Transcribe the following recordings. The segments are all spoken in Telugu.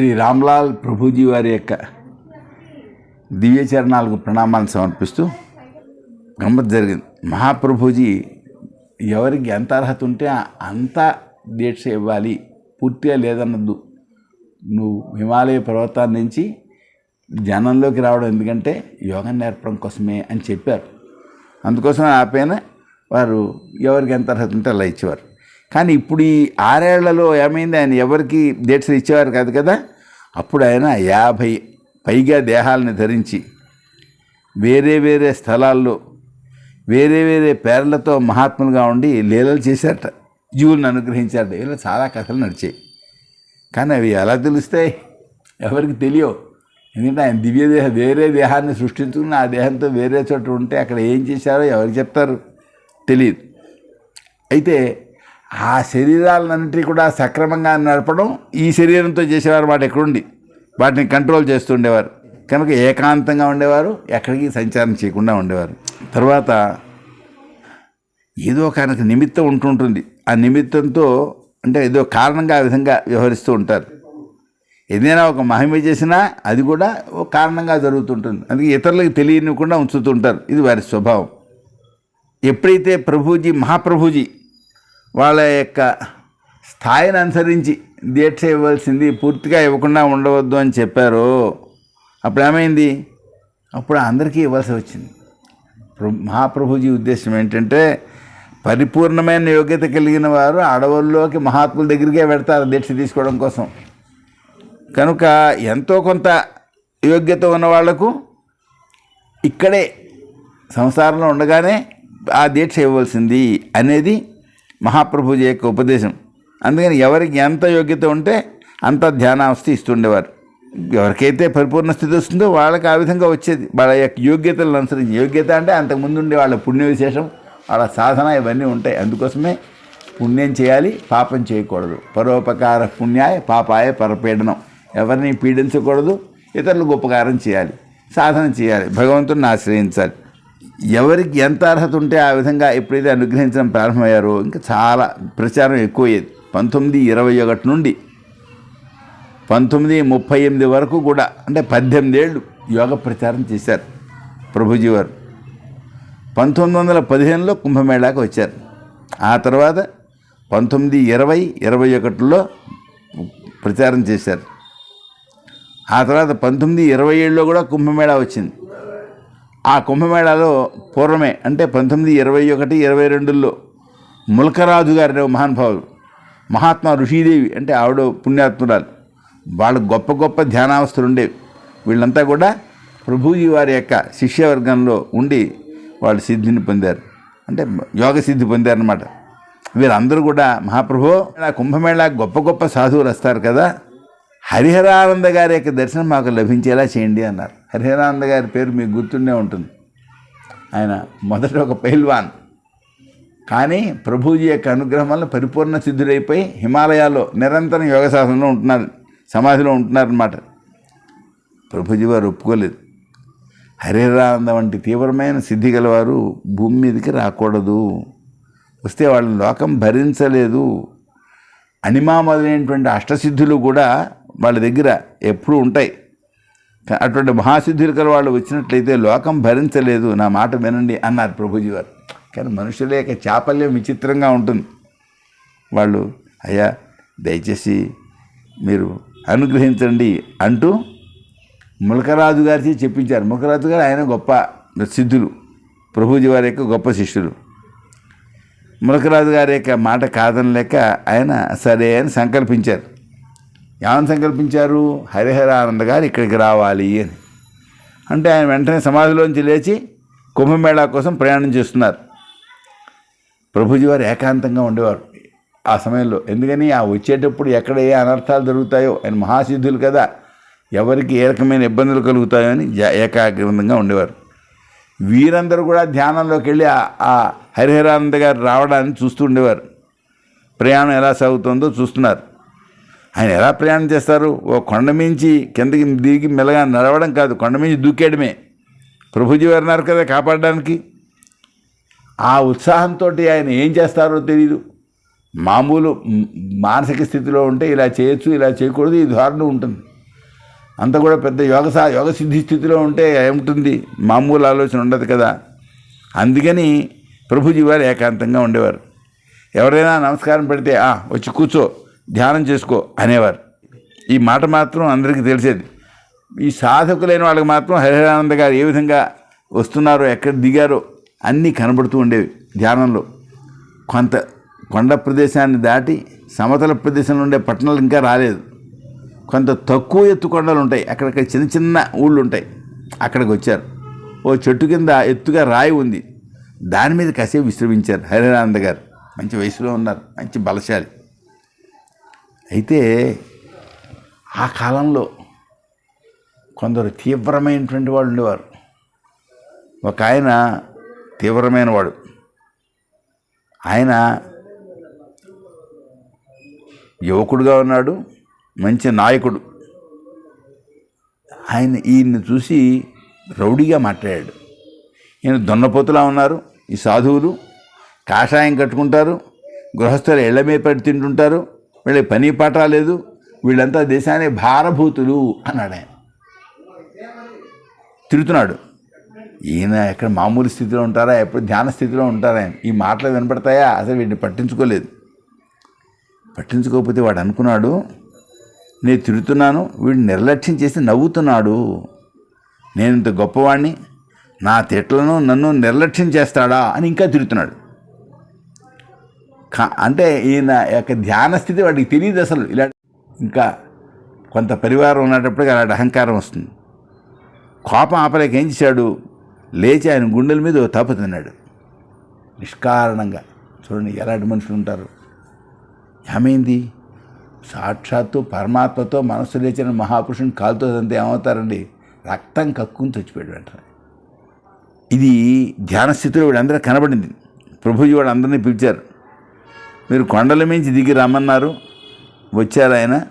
శ్రీ రామ్లాల్ ప్రభుజీ వారి యొక్క దివ్యచరణాలకు ప్రణామాలు సమర్పిస్తూ గమ్మత్ జరిగింది. మహాప్రభుజీ ఎవరికి ఎంత అర్హత ఉంటే అంత దీక్ష ఇవ్వాలి పూర్తిగా లేదన్నద్దు. నువ్వు హిమాలయ పర్వతాన్ని నుంచి జనంలోకి రావడం ఎందుకంటే యోగా నేర్పడం కోసమే అని చెప్పారు. అందుకోసం ఆ పైన వారు ఎవరికి ఎంత అర్హత ఉంటే అలా ఇచ్చేవారు. కానీ ఇప్పుడు ఈ ఆరేళ్ళలో ఏమైంది? ఆయన ఎవరికి డేట్స్ ఇచ్చేవారు కాదు కదా? అప్పుడు ఆయన యాభై పైగా దేహాలని ధరించి వేరే వేరే స్థలాల్లో వేరే వేరే పేర్లతో మహాత్ములుగా ఉండి లీలలు చేశారట. జీవులను అనుగ్రహించారట. ఇలా చాలా కథలు నడిచాయి. కానీ అవి ఎలా తెలుస్తాయి? ఎవరికి తెలియవు. ఎందుకంటే ఆయన దివ్య దేహ వేరే దేహాన్ని సృష్టించుకుని ఆ దేహంతో వేరే చోట ఉంటే అక్కడ ఏం చేశారో ఎవరికి చెప్తారు? తెలియదు. అయితే ఆ శరీరాలన్నింటినీ కూడా సక్రమంగా నడపడం ఈ శరీరంతో చేసేవారు వాటి ఎక్కడుండి? వాటిని కంట్రోల్ చేస్తుండేవారు కనుక ఏకాంతంగా ఉండేవారు ఎక్కడికి సంచారం చేయకుండా ఉండేవారు. తర్వాత ఏదో కనుక నిమిత్తం ఉంటుంటుంది. ఆ నిమిత్తంతో అంటే ఏదో కారణంగా ఆ విధంగా వ్యవహరిస్తూ ఉంటారు. ఏదైనా ఒక మహిమ చేసినా అది కూడా ఒక కారణంగా జరుగుతుంటుంది. అందుకే ఇతరులకు తెలియనివ్వకుండా ఉంచుతుంటారు ఇది వారి స్వభావం. ఎప్పుడైతే ప్రభుజీ మహాప్రభుజీ వాళ్ళ యొక్క స్థాయిని అనుసరించి దీక్ష ఇవ్వాల్సింది పూర్తిగా ఇవ్వకుండా ఉండవద్దు అని చెప్పారు. అప్పుడు ఏమైంది? అప్పుడు అందరికీ ఇవ్వాల్సి వచ్చింది. మహాప్రభుజీ ఉద్దేశం ఏంటంటే పరిపూర్ణమైన యోగ్యత కలిగిన వారు అడవుల్లోకి మహాత్ముల దగ్గరికే పెడతారు దీక్ష తీసుకోవడం కోసం. కనుక ఎంతో కొంత యోగ్యత ఉన్న వాళ్ళకు ఇక్కడే సంసారంలో ఉండగానే ఆ దీక్ష ఇవ్వాల్సింది అనేది మహాప్రభుజీ యొక్క ఉపదేశం. అందుకని ఎవరికి ఎంత యోగ్యత ఉంటే అంత ధ్యానావస్థ ఇస్తుండేవారు. ఎవరికైతే పరిపూర్ణ స్థితి వస్తుందో వాళ్ళకి ఆ విధంగా వచ్చేది. వాళ్ళ యొక్క యోగ్యతలను అనుసరించి యోగ్యత అంటే అంతకుముందు ఉండే వాళ్ళ పుణ్య విశేషం వాళ్ళ సాధన ఇవన్నీ ఉంటాయి. అందుకోసమే పుణ్యం చేయాలి పాపం చేయకూడదు. పరోపకార పుణ్యాయ పాపాయ పరపీడనం. ఎవరిని పీడించకూడదు ఇతరులకు ఉపకారం చేయాలి సాధన చేయాలి భగవంతుడిని ఆశ్రయించాలి. ఎవరికి ఎంత అర్హత ఉంటే ఆ విధంగా ఎప్పుడైతే అనుగ్రహించడం ప్రారంభమయ్యారో ఇంకా చాలా ప్రచారం ఎక్కువయ్యేది పంతొమ్మిది ఇరవై ఒకటి నుండి పంతొమ్మిది ముప్పై ఎనిమిది వరకు కూడా అంటే పద్దెనిమిది ఏళ్ళు యోగ ప్రచారం చేశారు ప్రభుజీ వారు. పంతొమ్మిది వందల పదిహేనులో కుంభమేళాకు వచ్చారు. ఆ తర్వాత పంతొమ్మిది ఇరవై ఇరవై ఒకటిలో ప్రచారం చేశారు. ఆ తర్వాత పంతొమ్మిది ఇరవై ఏడులో కూడా కుంభమేళా వచ్చింది. ఆ కుంభమేళాలో పూర్వమే అంటే పంతొమ్మిది ఇరవై ఒకటి ఇరవై రెండులో ములకరాజు గారి మహానుభావులు మహాత్మా ఋషీదేవి అంటే ఆవిడ పుణ్యాత్మురాలు. వాళ్ళు గొప్ప గొప్ప ధ్యానావస్థలు ఉండేవి. వీళ్ళంతా కూడా ప్రభుజీ వారి యొక్క శిష్యవర్గంలో ఉండి వాళ్ళు సిద్ధిని పొందారు. అంటే యోగ సిద్ధి పొందారనమాట వీరందరూ కూడా మహాప్రభు ఆ కుంభమేళా గొప్ప గొప్ప సాధువులు వస్తారు కదా హరిహరానంద గారి యొక్క దర్శనం మాకు లభించేలా చేయండి అన్నారు. హరిహరానంద గారి పేరు మీకు గుర్తుండే ఉంటుంది. ఆయన మొదట ఒక పైల్వాన్. కానీ ప్రభుజీ యొక్క అనుగ్రహం వల్ల పరిపూర్ణ సిద్ధుడైపోయి హిమాలయాల్లో నిరంతరం యోగ సాధనలో ఉంటున్నారు సమాధిలో ఉంటున్నారన్నమాట. ప్రభుజీ వారు ఒప్పుకోలేదు. హరిహరానంద వంటి తీవ్రమైన సిద్ధి గలవారు భూమి మీదకి రాకూడదు. వస్తే వాళ్ళ లోకం భరించలేదు. అనిమా మొదలైనటువంటి అష్టసిద్ధులు కూడా వాళ్ళ దగ్గర ఎప్పుడూ ఉంటాయి. అటువంటి మహాసిద్ధులు గల వాళ్ళు వచ్చినట్లయితే లోకం భరించలేదు నా మాట వినండి అన్నారు ప్రభుజీ వారు కానీ మనుషుల యొక్క చాపల్యం విచిత్రంగా ఉంటుంది. వాళ్ళు అయ్యా దయచేసి మీరు అనుగ్రహించండి అంటూ ములకరాజు గారికి చెప్పించారు. ములకరాజు గారు ఆయన గొప్ప సిద్ధులు ప్రభుజీ వారి యొక్క గొప్ప శిష్యులు. ములకరాజు గారి యొక్క మాట కాదనలేక ఆయన సరే అని సంకల్పించారు. ఏమని సంకల్పించారు. హరిహరానంద గారు ఇక్కడికి రావాలి అని. అంటే ఆయన వెంటనే సమాధిలోంచి లేచి కుంభమేళా కోసం ప్రయాణం చేస్తున్నారు. ప్రభుజీ వారు ఏకాంతంగా ఉండేవారు ఆ సమయంలో. ఎందుకని? ఆ వచ్చేటప్పుడు ఎక్కడ ఏ అనర్థాలు జరుగుతాయో. ఆయన మహాసిద్ధులు కదా. ఎవరికి ఏ రకమైన ఇబ్బందులు కలుగుతాయో అని జా- ఉండేవారు. వీరందరూ కూడా ధ్యానంలోకి వెళ్ళి ఆ- ఆ హరిహరానంద గారు రావడాన్ని చూస్తూ ఉండేవారు. ప్రయాణం ఎలా సాగుతుందో చూస్తున్నారు. ఆయన ఎలా ప్రయాణం చేస్తారు? ఓ కొండ మించి కిందకి దిగి మెల్లగా నడవడం కాదు కొండ మించి దూకేయడమే. ప్రభుజీ వారు కదా కాపాడడానికి. ఆ ఉత్సాహంతో ఆయన ఏం చేస్తారో తెలియదు మామూలు మానసిక స్థితిలో ఉంటే ఇలా చేయొచ్చు ఇలా చేయకూడదు ఈ ధోరణి ఉంటుంది. అంత కూడా పెద్ద యోగ సా యోగ సిద్ధి స్థితిలో ఉంటే ఏముంటుంది? మామూలు ఆలోచన ఉండదు కదా. అందుకని ప్రభుజీ వారు ఏకాంతంగా ఉండేవారు. ఎవరైనా నమస్కారం పెడితే వచ్చి కూర్చో. ధ్యానం చేసుకో అనేవారు. ఈ మాట మాత్రం అందరికీ తెలిసేది. ఈ సాధకులైన వాళ్ళకి మాత్రం హరిహరానంద గారు ఏ విధంగా వస్తున్నారో ఎక్కడ దిగారో అన్నీ కనబడుతూ ఉండేవి ధ్యానంలో. కొంత కొండ ప్రదేశాన్ని దాటి సమతల ప్రదేశంలో ఉండే పట్టణాలు ఇంకా రాలేదు. కొంత తక్కువ ఎత్తు కొండలు ఉంటాయి. అక్కడక్కడ చిన్న చిన్న ఊళ్ళు ఉంటాయి. అక్కడికి వచ్చారు. ఓ చెట్టు కింద ఎత్తుగా రాయి ఉంది. దాని మీద కాసేపు విశ్రమించారు హరిహరానంద గారు. మంచి వయసులో ఉన్నారు. మంచి బలశాలి. అయితే ఆ కాలంలో కొందరు తీవ్రమైనటువంటి వాళ్ళు ఉండేవారు. ఒక ఆయన తీవ్రమైన వాడు. ఆయన యువకుడుగా ఉన్నాడు మంచి నాయకుడు. ఆయన ఈయన్ని చూసి రౌడీగా మాట్లాడాడు. ఈయన దొన్నపోతులా ఉన్నారు ఈ సాధువులు. కాషాయం కట్టుకుంటారు గృహస్థులు ఇళ్ళ మీద పడి తింటుంటారు. వీళ్ళకి పని పాట లేదు వీళ్ళంతా దేశానికి భారభూతులు అన్నాడు ఆయన. తిడుతున్నాడు ఈయన ఎక్కడ మామూలు స్థితిలో ఉంటారా? ఎప్పుడు ధ్యాన స్థితిలో ఉంటారా ఆయన? ఈ మాటలు వినపడతాయా? అసలు వీడిని పట్టించుకోలేదు. పట్టించుకోకపోతే వాడు అనుకున్నాడు నేను తిడుతున్నాను వీడు నిర్లక్ష్యం చేసి నవ్వుతున్నాడు. నేను ఇంత గొప్పవాణ్ణి నా తిట్లను నన్ను నిర్లక్ష్యం చేస్తాడా? అని ఇంకా తిడుతున్నాడు అంటే ఈయన యొక్క ధ్యాన స్థితి వాడికి తెలియదు అసలు. ఇలా ఇంకా కొంత పరివారం ఉన్నప్పటికీ అలాంటి అహంకారం వస్తుంది. కోపం ఆపలేక ఏం చేశాడు? లేచి ఆయన గుండెల మీద తప్పు తిన్నాడు. నిష్కారణంగా. చూడండి ఎలాంటి మనుషులు ఉంటారు. ఏమైంది? సాక్షాత్తు పరమాత్మతో మనస్సు లేచిన మహాపురుషుని కాలుతో అంతే ఏమవుతారండి? రక్తం కక్కుని చచ్చిపోయాడు వెంటనే. ఇది ధ్యాన స్థితిలో వీళ్ళందరూ కనబడింది. ప్రభుజీ వాడు అందరినీ పిలిచారు. మీరు కొండల మించి దిగి రమ్మన్నారు. వచ్చారు ఆయన.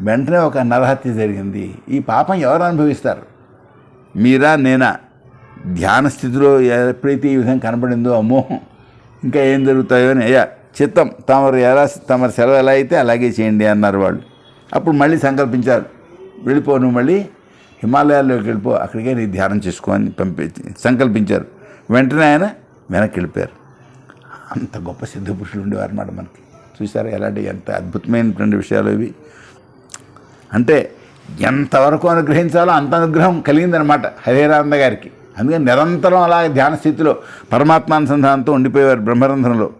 వెంటనే ఒక నరహత్య జరిగింది. ఈ పాపం ఎవరు అనుభవిస్తారు? మీరా నేనా? ధ్యాన స్థితిలో ఎప్పుడైతే ఈ విధంగా కనబడిందో అమ్మో ఇంకా ఏం జరుగుతాయో అని అయ్యా చిత్తం తమరు ఎలా తమరు సెలవు ఎలా అయితే అలాగే చేయండి అన్నారు వాళ్ళు. అప్పుడు మళ్ళీ సంకల్పించారు. వెళ్ళిపో నువ్వు మళ్ళీ హిమాలయాల్లోకి వెళ్ళిపో అక్కడికే నీ ధ్యానం చేసుకో అని పంపి సంకల్పించారు. వెంటనే ఆయన వెనక్కి వెళ్ళిపోయారు. అంత గొప్ప సిద్ధ పురుషులు ఉండేవారు అన్నమాట మనకి. చూసారా ఎలాంటి ఎంత అద్భుతమైనటువంటి విషయాలు ఇవి. అంటే ఎంతవరకు అనుగ్రహించాలో అంత అనుగ్రహం కలిగిందనమాట హరేరానంద గారికి. అందుకని నిరంతరం అలా ధ్యాన స్థితిలో పరమాత్మానుసంధానంతో ఉండిపోయేవారు బ్రహ్మరంధ్రంలో.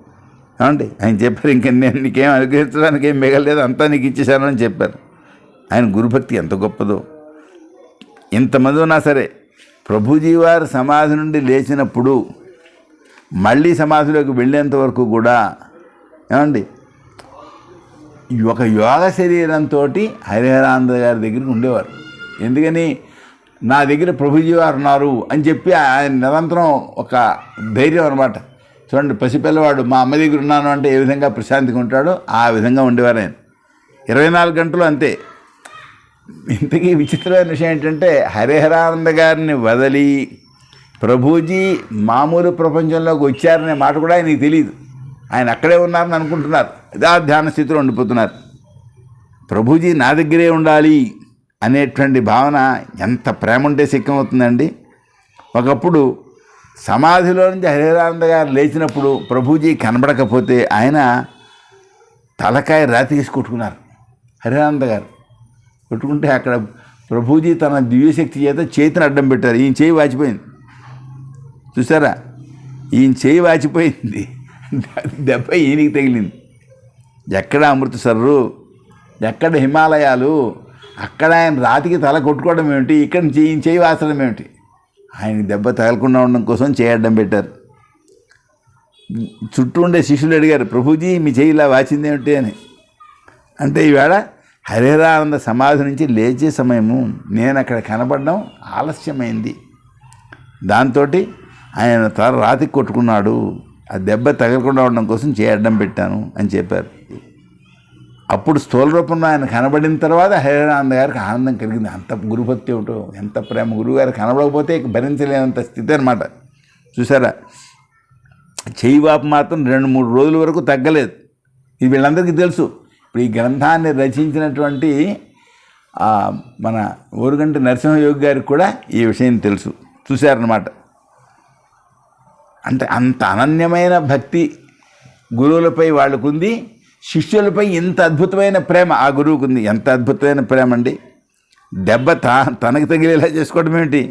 ఏమండి? ఆయన చెప్పారు ఇంక నేను నీకేం అనుగ్రహించడానికి ఏం మిగలేదు అంతా నీకు ఇచ్చేశాను అని చెప్పారు. ఆయన గురుభక్తి ఎంత గొప్పదో. ఎంతమంది ఉన్నా సరే ప్రభుజీ వారు సమాధి నుండి లేచినప్పుడు మళ్ళీ సమాధిలోకి వెళ్ళేంత వరకు కూడా ఏమండి? ఒక యోగ శరీరంతో హరిహరానంద గారి దగ్గరికి ఉండేవారు. ఎందుకని? నా దగ్గర ప్రభుజీ వారు ఉన్నారు అని చెప్పి ఆయన నిరంతరం ఒక ధైర్యం అనమాట చూడండి పసిపిల్లవాడు మా అమ్మ దగ్గర ఉన్నాను అంటే ఏ విధంగా ప్రశాంతిగా ఉంటాడో ఆ విధంగా ఉండేవారు ఆయన. ఇరవై నాలుగు గంటలు అంతే. ఇంతకీ విచిత్రమైన విషయం ఏంటంటే హరిహరానంద గారిని వదిలి ప్రభుజీ మామూలు ప్రపంచంలోకి వచ్చారనే మాట కూడా ఆయనకి తెలియదు ఆయన అక్కడే ఉన్నారని అనుకుంటున్నారు. ఇదా ధ్యాన స్థితిలో ఉండిపోతున్నారు. ప్రభుజీ నా దగ్గరే ఉండాలి అనేటువంటి భావన ఎంత ప్రేమ ఉంటే సిక్కమవుతుందండి ఒకప్పుడు సమాధిలో నుంచి హరిహరానంద గారు లేచినప్పుడు ప్రభుజీ కనబడకపోతే ఆయన తలకాయ రాతికేసి కొట్టుకున్నారు. హరిహరానంద గారు కొట్టుకుంటే అక్కడ ప్రభుజీ తన దివ్యశక్తి చేత చేతిని అడ్డం పెట్టారు. ఈయన చేయి వాచిపోయింది. చూసారా? ఈయన చేయి వాచిపోయింది. దెబ్బ ఈయనకి తగిలింది. ఎక్కడ అమృతసర్రు ఎక్కడ హిమాలయాలు? అక్కడ ఆయన రాతికి తల కొట్టుకోవడం ఏమిటి? ఇక్కడ నుంచి ఈయన చేయి వాసడం ఏమిటి? ఆయన దెబ్బ తగలకుండా ఉండడం కోసం చేయడం పెట్టారు. చుట్టూ ఉండే శిష్యులు అడిగారు ప్రభుజీ మీ చేయి ఇలా వాచింది ఏమిటి అని? అంటే ఈవేళ హరిహరానంద సమాధి నుంచి లేచే సమయము. నేను అక్కడ కనపడడం ఆలస్యమైంది. దాంతో ఆయన తల రాతికి కొట్టుకున్నాడు. ఆ దెబ్బ తగలకుండా ఉండడం కోసం చేయడం పెట్టాను అని చెప్పారు. అప్పుడు స్థూల రూపంలో ఆయన కనబడిన తర్వాత హరిహరానంద గారికి ఆనందం కలిగింది. అంత గురుభక్తి ఒకటో ఎంత ప్రేమ. గురువు గారు కనబడకపోతే భరించలేనంత స్థితి అనమాట చూసారా? చెయ్యి వాపు మాత్రం రెండు మూడు రోజుల వరకు తగ్గలేదు. ఇది వీళ్ళందరికీ తెలుసు. ఇప్పుడు ఈ గ్రంథాన్ని రచించినటువంటి మన ఊరుగంటి నరసింహయోగి గారికి కూడా ఈ విషయం తెలుసు. చూశారనమాట అంటే అంత అనన్యమైన భక్తి గురువులపై వాళ్ళకుంది శిష్యులపై ఇంత అద్భుతమైన ప్రేమ ఆ గురువుకుంది. ఎంత అద్భుతమైన ప్రేమ అండి దెబ్బ తా తనకు తగిలేలా చేసుకోవడం ఏమిటి